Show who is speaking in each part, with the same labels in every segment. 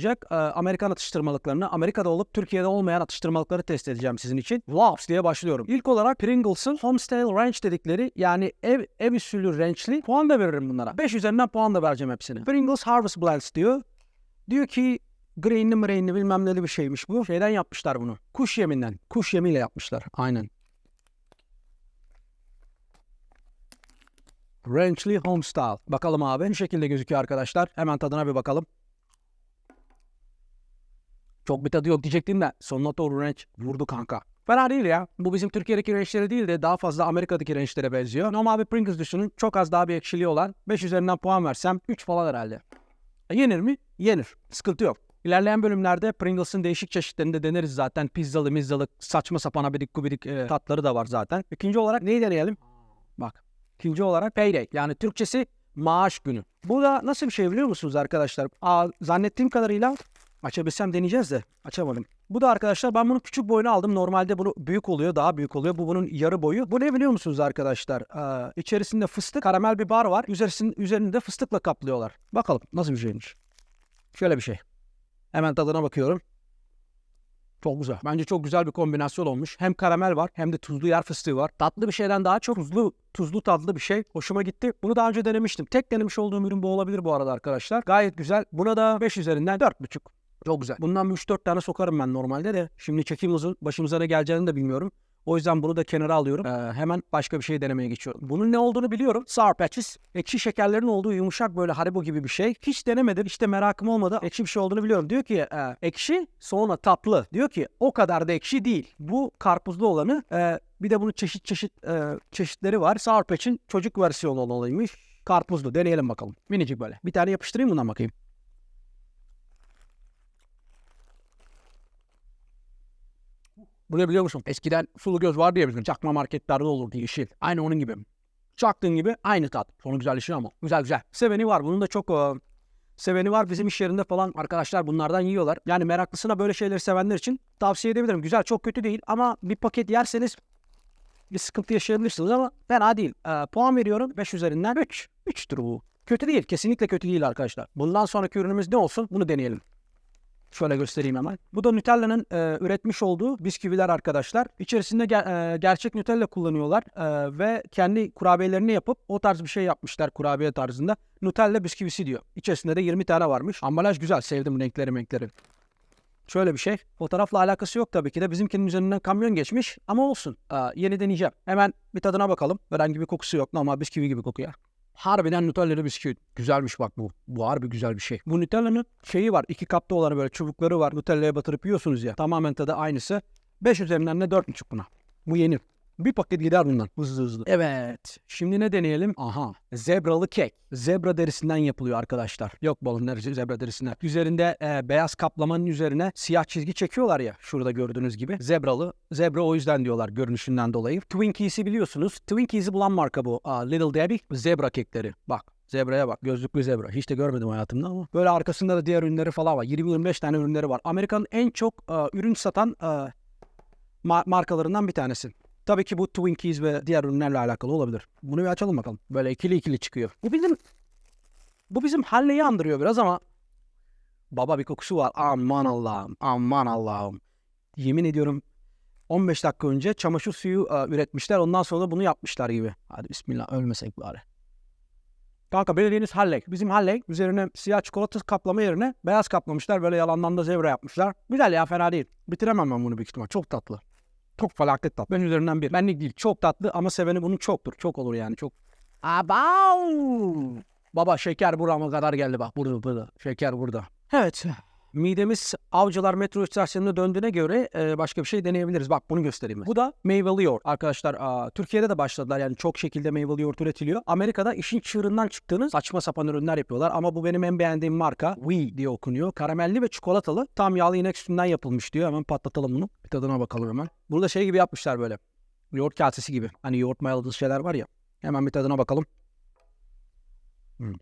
Speaker 1: olacak. Ee, Amerikan atıştırmalıklarını, Amerika'da olup Türkiye'de olmayan atıştırmalıkları test edeceğim sizin için. Laps diye başlıyorum. İlk olarak Pringles'ın Homestyle Ranch dedikleri yani ev ev usulü ranchli puan da veririm bunlara. 5 üzerinden puan da vereceğim hepsine. Pringles Harvest Blends diyor. Diyor ki grainli mrainli bilmem neli bir şeymiş bu. Şeyden yapmışlar bunu. Kuş yeminden. Kuş yemiyle yapmışlar. Aynen. Ranchly Homestyle. Bakalım abi. Bu şekilde gözüküyor arkadaşlar. Hemen tadına bir bakalım. Çok bir tadı yok diyecektim de sonuna doğru ranch vurdu kanka. Fena değil ya. Bu bizim Türkiye'deki ranchleri değil de daha fazla Amerika'daki ranchlere benziyor. Normal bir Pringles düşünün. Çok az daha bir ekşiliği olan 5 üzerinden puan versem 3 falan herhalde. E, Yenir mi? Yenir. Sıkıntı yok. İlerleyen bölümlerde Pringles'ın değişik çeşitlerini de deneriz zaten. Pizzalı, mizzalı, saçma sapan abidik gubidik e, tatları da var zaten. İkinci olarak neyi deneyelim? Bak. İkinci olarak payday. Yani Türkçesi maaş günü. Bu da nasıl bir şey biliyor musunuz arkadaşlar? Aa, zannettiğim kadarıyla açabilsem deneyeceğiz de açamadım. Bu da arkadaşlar ben bunu küçük boyunu aldım. Normalde bunu büyük oluyor, daha büyük oluyor. Bu bunun yarı boyu. Bu ne biliyor musunuz arkadaşlar? Aa, içerisinde fıstık, karamel bir bar var. Üzerisinde, üzerinde de fıstıkla kaplıyorlar. Bakalım nasıl bir şeymiş. Şöyle bir şey. Hemen tadına bakıyorum. Çok güzel. Bence çok güzel bir kombinasyon olmuş. Hem karamel var hem de tuzlu yer fıstığı var. Tatlı bir şeyden daha çok tuzlu, tuzlu tatlı bir şey. Hoşuma gitti. Bunu daha önce denemiştim. Tek denemiş olduğum ürün bu olabilir bu arada arkadaşlar. Gayet güzel. Buna da 5 üzerinden 4,5. Çok güzel. Bundan bir 3-4 tane sokarım ben normalde de. Şimdi çekim uzun. Başımıza ne geleceğini de bilmiyorum. O yüzden bunu da kenara alıyorum. Ee, hemen başka bir şey denemeye geçiyorum. Bunun ne olduğunu biliyorum. Sour Patches. Ekşi şekerlerin olduğu yumuşak böyle haribo gibi bir şey. Hiç denemedim. İşte merakım olmadı. Ekşi bir şey olduğunu biliyorum. Diyor ki e, ekşi sonra tatlı. Diyor ki o kadar da ekşi değil. Bu karpuzlu olanı e, bir de bunun çeşit çeşit e, çeşitleri var. Sour Patch'in çocuk versiyonu olanıymış. Karpuzlu. Deneyelim bakalım. Minicik böyle. Bir tane yapıştırayım bundan bakayım. Bu ne biliyor musun? Eskiden sulu göz vardı ya bizim çakma marketlerde olurdu yeşil. Aynı onun gibi. Çaktığın gibi aynı tat. Sonu güzelleşiyor ama. Güzel güzel. Seveni var. Bunun da çok e, seveni var. Bizim iş yerinde falan arkadaşlar bunlardan yiyorlar. Yani meraklısına böyle şeyleri sevenler için tavsiye edebilirim. Güzel çok kötü değil ama bir paket yerseniz bir sıkıntı yaşayabilirsiniz ama fena değil. E, puan veriyorum 5 üzerinden 3. 3'tür bu. Kötü değil. Kesinlikle kötü değil arkadaşlar. Bundan sonraki ürünümüz ne olsun? Bunu deneyelim. Şöyle göstereyim hemen. Bu da Nutella'nın e, üretmiş olduğu bisküviler arkadaşlar. İçerisinde ge- e, gerçek Nutella kullanıyorlar e, ve kendi kurabiyelerini yapıp o tarz bir şey yapmışlar kurabiye tarzında. Nutella bisküvisi diyor. İçerisinde de 20 tane varmış. Ambalaj güzel. Sevdim renkleri renkleri. Şöyle bir şey. Fotoğrafla alakası yok tabii ki de. Bizimkinin üzerinden kamyon geçmiş ama olsun. Aa, yeni deneyeceğim. Hemen bir tadına bakalım. Herhangi bir kokusu yok. Normal bisküvi gibi kokuyor. Harbiden Nutella'lı bisküvi. Güzelmiş bak bu. Bu harbi güzel bir şey. Bu Nutella'nın şeyi var. iki kapta olanı böyle çubukları var. Nutella'ya batırıp yiyorsunuz ya. Tamamen tadı aynısı. 5 üzerinden de 4,5 buna. Bu yenir. Bir paket gider bundan. Hızlı hızlı. Evet. Şimdi ne deneyelim? Aha. Zebralı kek. Zebra derisinden yapılıyor arkadaşlar. Yok balon derisi zebra derisinden. Üzerinde e, beyaz kaplamanın üzerine siyah çizgi çekiyorlar ya. Şurada gördüğünüz gibi. Zebralı. Zebra o yüzden diyorlar görünüşünden dolayı. Twinkies'i biliyorsunuz. Twinkies'i bulan marka bu. Aa, Little Debbie. Zebra kekleri. Bak. Zebraya bak. Gözlüklü zebra. Hiç de görmedim hayatımda ama. Böyle arkasında da diğer ürünleri falan var. 20-25 tane ürünleri var. Amerika'nın en çok e, ürün satan e, ma- markalarından bir tanesi. Tabii ki bu Twinkies ve diğer ürünlerle alakalı olabilir. Bunu bir açalım bakalım. Böyle ikili ikili çıkıyor. Bu bizim bu bizim Halley'i andırıyor biraz ama baba bir kokusu var. Aman Allah'ım. Aman Allah'ım. Yemin ediyorum 15 dakika önce çamaşır suyu e, üretmişler. Ondan sonra da bunu yapmışlar gibi. Hadi bismillah ölmesek bari. Kanka belediğiniz Halley. Bizim Halley üzerine siyah çikolata kaplama yerine beyaz kaplamışlar. Böyle yalandan da zebra yapmışlar. Güzel ya fena değil. Bitiremem ben bunu büyük ihtimal. Çok tatlı. Çok felaket tatlı. Ben üzerinden bir. Benlik değil. Çok tatlı ama seveni bunun çoktur. Çok olur yani çok. Abav! Baba şeker burama kadar geldi bak. Burada burada. Şeker burada. Evet. Midemiz Avcılar metro istasyonuna döndüğüne göre e, başka bir şey deneyebiliriz. Bak bunu göstereyim. Bu da meyveli yoğurt. Arkadaşlar aa, Türkiye'de de başladılar yani çok şekilde meyveli yoğurt üretiliyor. Amerika'da işin çığırından çıktığını saçma sapan ürünler yapıyorlar. Ama bu benim en beğendiğim marka. We diye okunuyor. Karamelli ve çikolatalı. Tam yağlı inek sütünden yapılmış diyor. Hemen patlatalım bunu. Bir tadına bakalım hemen. Burada şey gibi yapmışlar böyle. Yoğurt kasesi gibi. Hani yoğurt mayalı şeyler var ya. Hemen bir tadına bakalım. Hmm.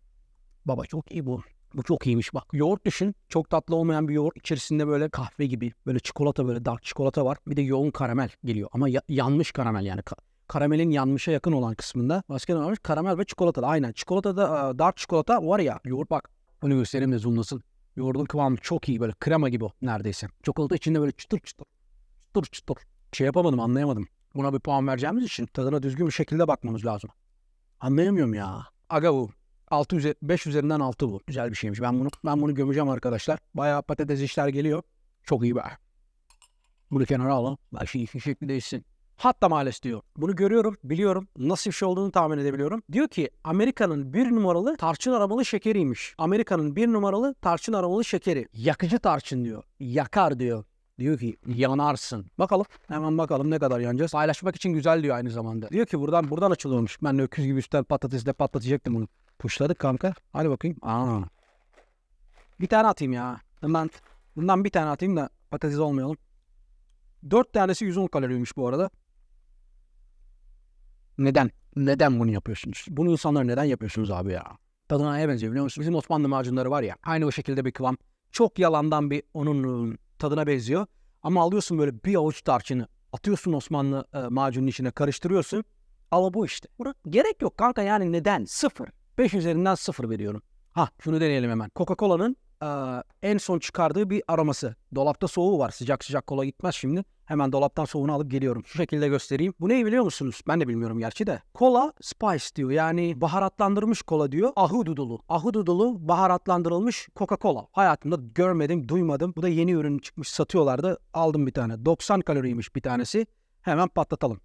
Speaker 1: Baba çok iyi bu. Bu çok iyiymiş bak. Yoğurt düşün. Çok tatlı olmayan bir yoğurt. İçerisinde böyle kahve gibi. Böyle çikolata böyle dark çikolata var. Bir de yoğun karamel geliyor. Ama ya- yanmış karamel yani. Ka- karamelin yanmışa yakın olan kısmında. Başka ne varmış? Karamel ve çikolata. Aynen. Çikolatada dark çikolata var ya. Yoğurt bak. Bunu göstereyim de zoomlasın. Yoğurdun kıvamı çok iyi böyle krema gibi o neredeyse. Çikolata içinde böyle çıtır çıtır. Çıtır çıtır. Şey yapamadım anlayamadım. Buna bir puan vereceğimiz için tadına düzgün bir şekilde bakmamız lazım. Anlayamıyorum ya. Aga bu. 6 üzeri, 5 üzerinden 6 bu. Güzel bir şeymiş. Ben bunu ben bunu gömeceğim arkadaşlar. Bayağı patates işler geliyor. Çok iyi be. Bunu kenara alın. Şey iki şekli değişsin. Hatta maalesef diyor. Bunu görüyorum, biliyorum. Nasıl bir şey olduğunu tahmin edebiliyorum. Diyor ki Amerika'nın bir numaralı tarçın aromalı şekeriymiş. Amerika'nın bir numaralı tarçın aromalı şekeri. Yakıcı tarçın diyor. Yakar diyor. Diyor ki yanarsın. Bakalım. Hemen bakalım ne kadar yanacağız. Paylaşmak için güzel diyor aynı zamanda. Diyor ki buradan buradan açılıyormuş. Ben de öküz gibi üstten patatesle patlatacaktım bunu. Puşladık kanka. Hadi bakayım. Aa. Bir tane atayım ya. Hemen bundan bir tane atayım da patates olmayalım. Dört tanesi 110 kaloriymiş bu arada. Neden? Neden bunu yapıyorsunuz? Bunu insanlar neden yapıyorsunuz abi ya? Tadına neye benziyor biliyor musun? Bizim Osmanlı macunları var ya. Aynı o şekilde bir kıvam. Çok yalandan bir onun tadına benziyor. Ama alıyorsun böyle bir avuç tarçını. Atıyorsun Osmanlı e, macunun içine karıştırıyorsun. Ama bu işte. Gerek yok kanka yani neden? Sıfır. 5 üzerinden sıfır veriyorum. Ha şunu deneyelim hemen. Coca-Cola'nın e, en son çıkardığı bir aroması. Dolapta soğuğu var. Sıcak sıcak kola gitmez şimdi. Hemen dolaptan soğuğunu alıp geliyorum. Şu şekilde göstereyim. Bu ne biliyor musunuz? Ben de bilmiyorum gerçi de. Kola spice diyor. Yani baharatlandırılmış kola diyor. Ahududulu. Ahududulu baharatlandırılmış Coca-Cola. Hayatımda görmedim, duymadım. Bu da yeni ürün çıkmış satıyorlardı. Aldım bir tane. 90 kaloriymiş bir tanesi. Hemen patlatalım.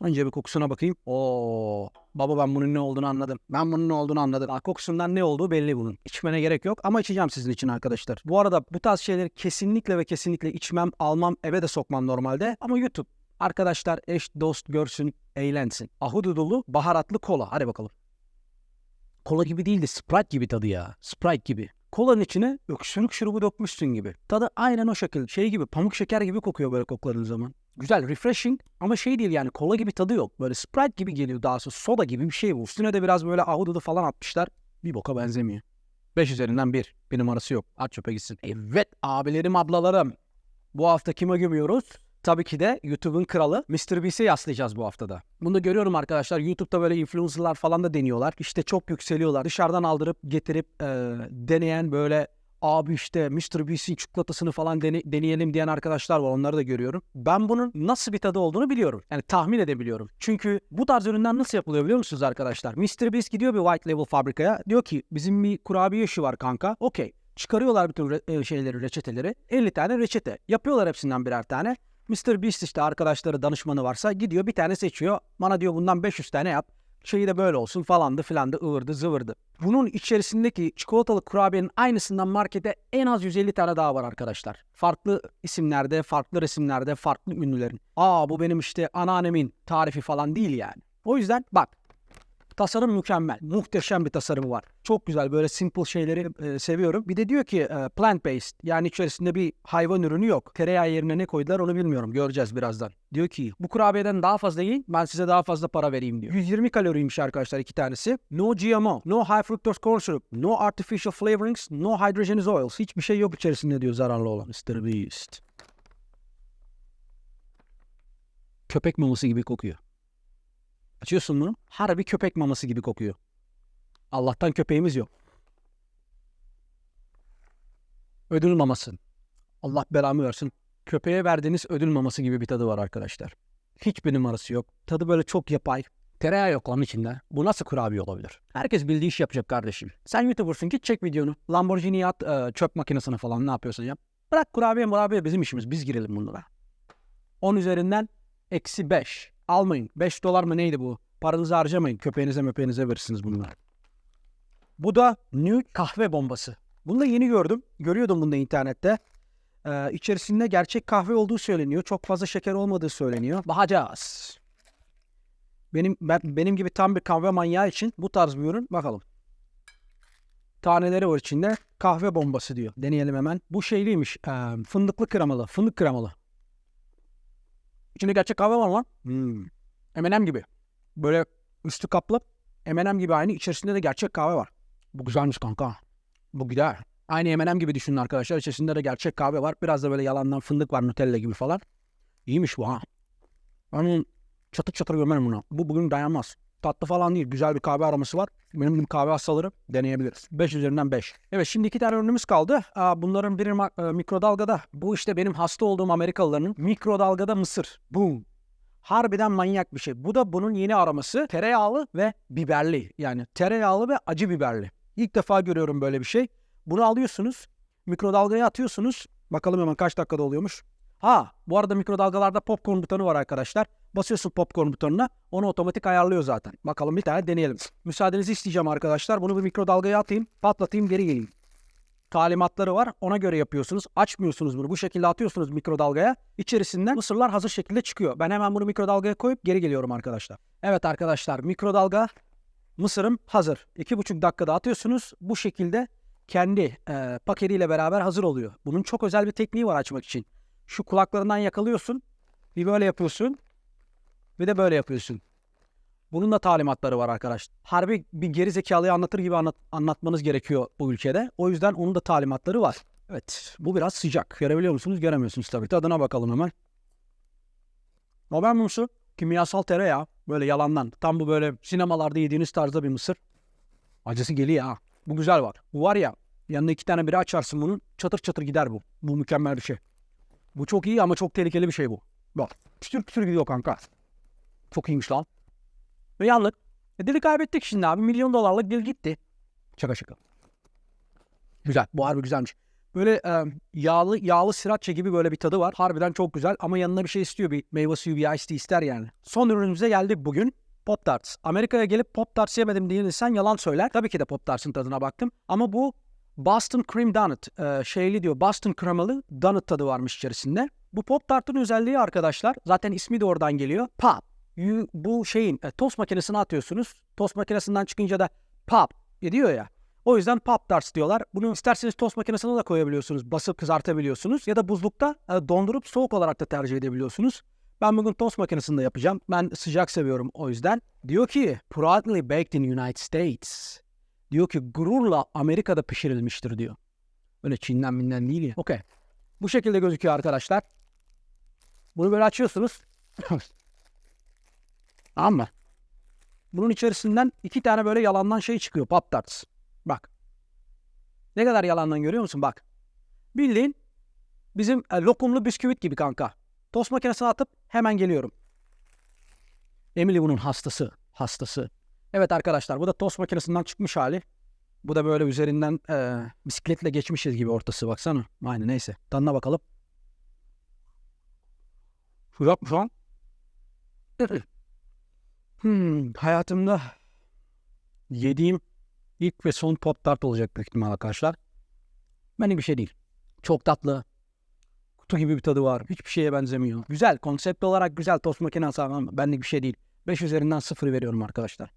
Speaker 1: Önce bir kokusuna bakayım. Oo, baba ben bunun ne olduğunu anladım. Ben bunun ne olduğunu anladım. Aa, kokusundan ne olduğu belli bunun. İçmene gerek yok ama içeceğim sizin için arkadaşlar. Bu arada bu tarz şeyleri kesinlikle ve kesinlikle içmem, almam, eve de sokmam normalde. Ama YouTube. Arkadaşlar eş dost görsün, eğlensin. Ahududulu baharatlı kola. Hadi bakalım. Kola gibi değil de Sprite gibi tadı ya. Sprite gibi. Kolanın içine öksürük şurubu dökmüşsün gibi. Tadı aynen o şekilde. Şey gibi pamuk şeker gibi kokuyor böyle kokladığın zaman. Güzel, refreshing ama şey değil yani kola gibi tadı yok. Böyle Sprite gibi geliyor daha sonra soda gibi bir şey bu. Üstüne de biraz böyle ahududu falan atmışlar. Bir boka benzemiyor. 5 üzerinden 1. Bir numarası yok. At çöpe gitsin. Evet abilerim ablalarım. Bu hafta kime gömüyoruz? Tabii ki de YouTube'un kralı Mr. Beast'e yaslayacağız bu haftada. Bunu da görüyorum arkadaşlar. YouTube'da böyle influencerlar falan da deniyorlar. İşte çok yükseliyorlar. Dışarıdan aldırıp getirip e, deneyen böyle abi işte Mr. Beast'in çikolatasını falan dene- deneyelim diyen arkadaşlar var. Onları da görüyorum. Ben bunun nasıl bir tadı olduğunu biliyorum. Yani tahmin edebiliyorum. Çünkü bu tarz ürünler nasıl yapılıyor biliyor musunuz arkadaşlar? Mr. Beast gidiyor bir white label fabrikaya. Diyor ki bizim bir kurabiye işi var kanka. Okey. Çıkarıyorlar bütün re- şeyleri, reçeteleri. 50 tane reçete. Yapıyorlar hepsinden birer tane. Mr. Beast işte arkadaşları, danışmanı varsa gidiyor bir tane seçiyor. Bana diyor bundan 500 tane yap. Şeyi de böyle olsun falandı filandı ıvırdı zıvırdı. Bunun içerisindeki çikolatalı kurabiyenin aynısından markete en az 150 tane daha var arkadaşlar. Farklı isimlerde, farklı resimlerde, farklı ünlülerin. Aa bu benim işte anneannemin tarifi falan değil yani. O yüzden bak Tasarım mükemmel. Muhteşem bir tasarımı var. Çok güzel böyle simple şeyleri e, seviyorum. Bir de diyor ki e, plant based yani içerisinde bir hayvan ürünü yok. Tereyağı yerine ne koydular onu bilmiyorum. Göreceğiz birazdan. Diyor ki bu kurabiyeden daha fazla yiyin ben size daha fazla para vereyim diyor. 120 kaloriymiş arkadaşlar iki tanesi. No GMO, no high fructose corn syrup, no artificial flavorings, no hydrogenous oils. Hiçbir şey yok içerisinde diyor zararlı olan. Mr. Beast. Köpek maması gibi kokuyor. Açıyorsun bunu. Harbi köpek maması gibi kokuyor. Allah'tan köpeğimiz yok. Ödül maması. Allah belamı versin. Köpeğe verdiğiniz ödül maması gibi bir tadı var arkadaşlar. Hiçbir numarası yok. Tadı böyle çok yapay. Tereyağı yok onun içinde. Bu nasıl kurabiye olabilir? Herkes bildiği iş yapacak kardeşim. Sen YouTuber'sın git çek videonu. Lamborghini at e, çöp makinesine falan ne yapıyorsun yap. Bırak kurabiye murabiye bizim işimiz. Biz girelim bunlara. 10 üzerinden eksi 5. Almayın. 5 dolar mı neydi bu? Paranızı harcamayın. Köpeğinize möpeğinize verirsiniz bunları. Bu da nude kahve bombası. Bunu da yeni gördüm. Görüyordum bunu da internette. Ee, içerisinde gerçek kahve olduğu söyleniyor. Çok fazla şeker olmadığı söyleniyor. Bakacağız. Benim ben, benim gibi tam bir kahve manyağı için bu tarz bir ürün. Bakalım. Taneleri var içinde. Kahve bombası diyor. Deneyelim hemen. Bu şeyliymiş. ee, fındıklı kremalı. Fındık kremalı. İçinde gerçek kahve var lan. Hmm. M&M gibi. Böyle üstü kaplı. M&M gibi aynı. İçerisinde de gerçek kahve var. Bu güzelmiş kanka. Bu güzel. Aynı M&M gibi düşünün arkadaşlar. İçerisinde de gerçek kahve var. Biraz da böyle yalandan fındık var Nutella gibi falan. İyiymiş bu ha. Ben çatır çatır gömerim bunu. Bu bugün dayanmaz. Tatlı falan değil. Güzel bir kahve aroması var. Benim gibi kahve hastaları deneyebiliriz. 5 üzerinden 5. Evet şimdi iki tane ürünümüz kaldı. Bunların biri e, mikrodalgada. Bu işte benim hasta olduğum Amerikalıların mikrodalgada mısır. Boom. Harbiden manyak bir şey. Bu da bunun yeni aroması. Tereyağlı ve biberli. Yani tereyağlı ve acı biberli. İlk defa görüyorum böyle bir şey. Bunu alıyorsunuz. Mikrodalgaya atıyorsunuz. Bakalım hemen kaç dakikada oluyormuş. Ha bu arada mikrodalgalarda popcorn butonu var arkadaşlar. Basıyorsun popcorn butonuna. Onu otomatik ayarlıyor zaten. Bakalım bir tane deneyelim. Müsaadenizi isteyeceğim arkadaşlar. Bunu bir mikrodalgaya atayım. Patlatayım geri geleyim. Talimatları var. Ona göre yapıyorsunuz. Açmıyorsunuz bunu. Bu şekilde atıyorsunuz mikrodalgaya. İçerisinden mısırlar hazır şekilde çıkıyor. Ben hemen bunu mikrodalgaya koyup geri geliyorum arkadaşlar. Evet arkadaşlar mikrodalga mısırım hazır. 2,5 dakikada atıyorsunuz. Bu şekilde kendi e, paketiyle beraber hazır oluyor. Bunun çok özel bir tekniği var açmak için. Şu kulaklarından yakalıyorsun. Bir böyle yapıyorsun. Bir de böyle yapıyorsun. Bunun da talimatları var arkadaşlar. Harbi bir geri zekalıyı anlatır gibi anlat- anlatmanız gerekiyor bu ülkede. O yüzden onun da talimatları var. Evet bu biraz sıcak. Görebiliyor musunuz? Göremiyorsunuz tabii. Tadına bakalım hemen. Nobel mumsu kimyasal tereyağı. Böyle yalandan. Tam bu böyle sinemalarda yediğiniz tarzda bir mısır. Acısı geliyor ha. Bu güzel var. Bu var ya yanına iki tane biri açarsın bunun. Çatır çatır gider bu. Bu mükemmel bir şey. Bu çok iyi ama çok tehlikeli bir şey bu. Bak kütür kütür gidiyor kanka. Çok iyiymiş lan. Ve yanlık. E dili kaybettik şimdi abi. Milyon dolarlık dil gitti. Şaka şaka. Güzel. Bu harbi güzelmiş. Böyle e, yağlı yağlı sriracha gibi böyle bir tadı var. Harbiden çok güzel ama yanına bir şey istiyor. Bir meyve suyu, bir iced tea ister yani. Son ürünümüze geldik bugün. Pop Tarts. Amerika'ya gelip Pop Tarts yemedim diye insan yalan söyler. Tabii ki de Pop Tarts'ın tadına baktım. Ama bu Boston Cream Donut. E, şeyli diyor. Boston kremalı donut tadı varmış içerisinde. Bu Pop Tart'ın özelliği arkadaşlar. Zaten ismi de oradan geliyor. Pop. Bu şeyin e, tost makinesine atıyorsunuz. Tost makinesinden çıkınca da pop ediyor ya. O yüzden pop tarts diyorlar. Bunu isterseniz tost makinesine de koyabiliyorsunuz. Basıp kızartabiliyorsunuz. Ya da buzlukta e, dondurup soğuk olarak da tercih edebiliyorsunuz. Ben bugün tost makinesinde yapacağım. Ben sıcak seviyorum o yüzden. Diyor ki proudly baked in United States. Diyor ki gururla Amerika'da pişirilmiştir diyor. Öyle Çin'den minden değil ya. Okey. Bu şekilde gözüküyor arkadaşlar. Bunu böyle açıyorsunuz. Tamam mı? Bunun içerisinden iki tane böyle yalandan şey çıkıyor. Pop tarts. Bak. Ne kadar yalandan görüyor musun? Bak. Bildiğin bizim e, lokumlu bisküvit gibi kanka. Tost makinesine atıp hemen geliyorum. Emily bunun hastası. Hastası. Evet arkadaşlar bu da tost makinesinden çıkmış hali. Bu da böyle üzerinden e, bisikletle geçmişiz gibi ortası baksana. Aynen neyse. Tadına bakalım. Sıcak mı şu an? Hmm, hayatımda yediğim ilk ve son pop tart olacak büyük ihtimal arkadaşlar. Benim bir şey değil. Çok tatlı. Kutu gibi bir tadı var. Hiçbir şeye benzemiyor. Güzel. Konsept olarak güzel. Tost makinesi ama benlik bir şey değil. 5 üzerinden 0 veriyorum arkadaşlar.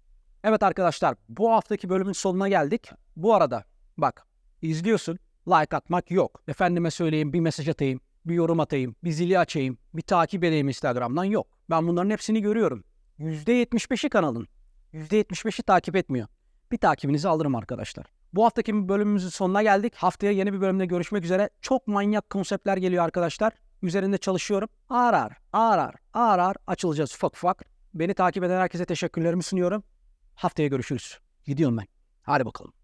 Speaker 1: Evet arkadaşlar bu haftaki bölümün sonuna geldik. Bu arada bak izliyorsun. Like atmak yok. Efendime söyleyeyim bir mesaj atayım. Bir yorum atayım. Bir zili açayım. Bir takip edeyim Instagram'dan yok. Ben bunların hepsini görüyorum. %75'i kanalın. %75'i takip etmiyor. Bir takibinizi alırım arkadaşlar. Bu haftaki bölümümüzün sonuna geldik. Haftaya yeni bir bölümde görüşmek üzere. Çok manyak konseptler geliyor arkadaşlar. Üzerinde çalışıyorum. Ağır ağır, ağır ağır, ağır ağır açılacağız ufak ufak. Beni takip eden herkese teşekkürlerimi sunuyorum. Haftaya görüşürüz. Gidiyorum ben. Hadi bakalım.